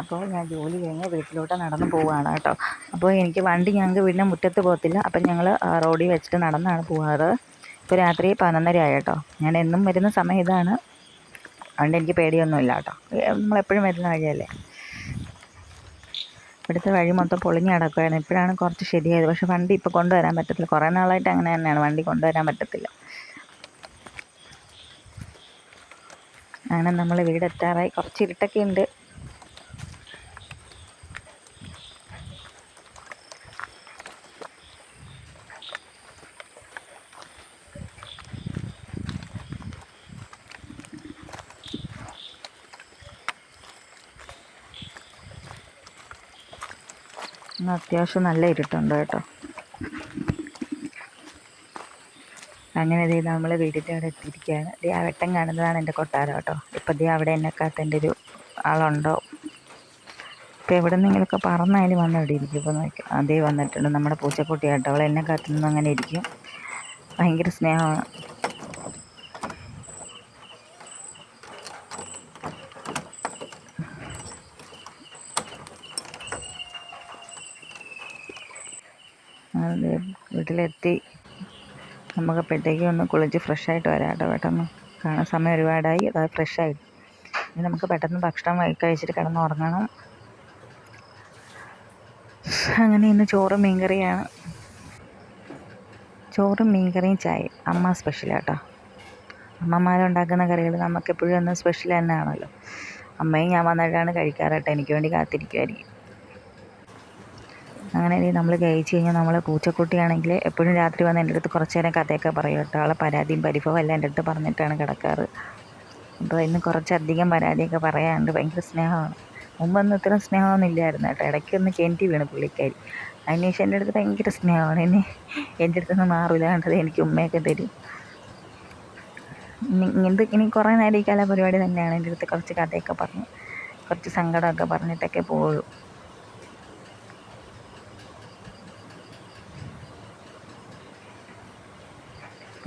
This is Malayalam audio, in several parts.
അപ്പോൾ ഞാൻ ജോലി കഴിഞ്ഞ് വീട്ടിലോട്ട് നടന്ന് പോവുകയാണ് കേട്ടോ. അപ്പോൾ എനിക്ക് വണ്ടി ഞങ്ങൾക്ക് വീടിന്റെ മുറ്റത്ത് പോകത്തില്ല. അപ്പം ഞങ്ങൾ റോഡിൽ വെച്ചിട്ട് നടന്നാണ് പോവാറ്. ഇപ്പോൾ രാത്രി പതിനൊന്നര ആയി കേട്ടോ. ഞാൻ എന്നും വരുന്ന സമയം ഇതാണ്. അതുകൊണ്ട് എനിക്ക് പേടിയൊന്നുമില്ല കേട്ടോ. നമ്മളെപ്പോഴും വരുന്ന വഴിയല്ലേ. ഇവിടുത്തെ വഴി മൊത്തം പൊളിഞ്ഞ് കിടക്കുമായിരുന്നു ഇപ്പോഴാണ് കുറച്ച് ശരിയായത്. പക്ഷെ വണ്ടി ഇപ്പോൾ കൊണ്ടുവരാൻ പറ്റത്തില്ല. കുറേ നാളായിട്ട് അങ്ങനെ തന്നെയാണ്. വണ്ടി കൊണ്ടുവരാൻ പറ്റത്തില്ല. അങ്ങനെ നമ്മൾ വീടെത്താറായി. കുറച്ച് ഇരുട്ടൊക്കെ ഉണ്ട്. ഇന്ന് അത്യാവശ്യം നല്ല ഇരുട്ടുണ്ട് കേട്ടോ. അങ്ങനെ ദേ നമ്മൾ വീടിന്റെ അവിടെ എത്തിയിരിക്കുകയാണ്. ദേ ആ വെട്ടം കാണുന്നതാണ് എന്റെ കൊട്ടാരം കേട്ടോ. ഇപ്പം ദേ അവിടെ എന്നെ കാത്ത് എന്റെ ഒരു ആളുണ്ടോ? ഇപ്പം എവിടെ നിന്നെങ്കിലുമൊക്കെ പറന്നായാലും വന്ന് അവിടെ ഇരിക്കും. ഇപ്പോൾ നോക്കി അതേ വന്നിട്ടുണ്ട് നമ്മുടെ പൂച്ചക്കുട്ടിയാട്ടോ. അവൾ എന്നെ കാത്തു അങ്ങനെ ഇരിക്കും. ഭയങ്കര സ്നേഹമാണ്. വീട്ടിലെത്തി. നമുക്ക് അപ്പോഴത്തേക്കും ഒന്ന് കുളിച്ച് ഫ്രഷായിട്ട് വരാം കേട്ടോ പെട്ടെന്ന്. കാണാൻ സമയം ഒരുപാടായി അതായത് ഫ്രഷായി. ഇനി നമുക്ക് പെട്ടെന്ന് ഭക്ഷണം കഴിച്ചിട്ട് കിടന്ന് ഉറങ്ങണം. അങ്ങനെ ഇന്ന് ചോറും മീൻകറിയാണ്. ചോറും മീൻകറിയും ചായ അമ്മ സ്പെഷ്യൽ കേട്ടോ അമ്മമാരുണ്ടാക്കുന്ന കറികൾ നമുക്കെപ്പോഴും ഒന്ന് സ്പെഷ്യൽ തന്നെയാണല്ലോ. അമ്മയും ഞാൻ വന്നിട്ടാണ് കഴിക്കാറ് കേട്ടോ. എനിക്ക് വേണ്ടി കാത്തിരിക്കുമായിരിക്കും അങ്ങനെ നമ്മൾ കഴിച്ച് കഴിഞ്ഞാൽ നമ്മൾ പൂച്ചക്കുട്ടിയാണെങ്കിൽ എപ്പോഴും രാത്രി വന്ന് എന്റെ അടുത്ത് കുറച്ച് നേരം കഥയൊക്കെ പറയും കേട്ടോ. ആളെ പരാതിയും പരിഭവം എല്ലാം എന്റെ അടുത്ത് പറഞ്ഞിട്ടാണ് കിടക്കാറ്. അപ്പോൾ ഇന്ന് കുറച്ചധികം പരാതിയൊക്കെ പറയാനുണ്ട്. ഭയങ്കര സ്നേഹമാണ്. മുമ്പൊന്നും ഇത്രയും സ്നേഹമൊന്നും ഇല്ലായിരുന്നു കേട്ടോ. ഇടയ്ക്കൊന്ന് കെന്റി വീണ് പുള്ളിക്കാരി. അതിനുശേഷം എന്റെ അടുത്ത് ഭയങ്കര സ്നേഹമാണ്. ഇനി എന്റെ അടുത്ത് നിന്ന് മാറില്ല കണ്ടത് എനിക്ക് ഉമ്മയൊക്കെ തരും. ഇങ്ങനത്തെ ഇനി കുറേ നേരം ഈ കലാപരിപാടി തന്നെയാണ് എന്റെ അടുത്ത് കുറച്ച് കഥയൊക്കെ പറഞ്ഞ് കുറച്ച് സങ്കടമൊക്കെ പറഞ്ഞിട്ടൊക്കെ പോവുള്ളൂ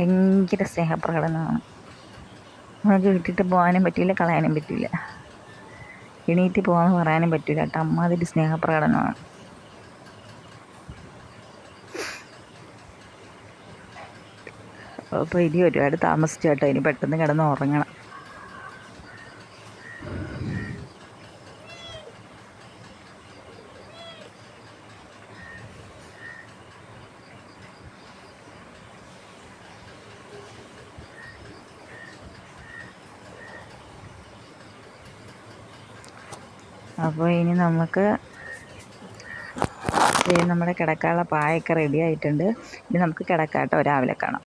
ഭയങ്കര സ്നേഹപ്രകടനമാണ്. നമുക്ക് വിട്ടിട്ട് പോകാനും പറ്റില്ല കളയാനും പറ്റില്ല എണീറ്റ് പോകാമെന്ന് പറയാനും പറ്റില്ല കേട്ടോ. അമ്മാതിരി സ്നേഹപ്രകടനമാണ്. അപ്പോൾ ഇനി ഒരുപാട് താമസിച്ചു കേട്ടോ? ഇനി പെട്ടെന്ന് കിടന്ന് ഉറങ്ങണം. അപ്പോൾ ഇനി നമുക്ക് നമ്മുടെ കിടക്കാനുള്ള പായൊക്കെ റെഡി ആയിട്ടുണ്ട്. ഇനി നമുക്ക് കിടക്കാം കേട്ടോ രാവിലെ കാണാം.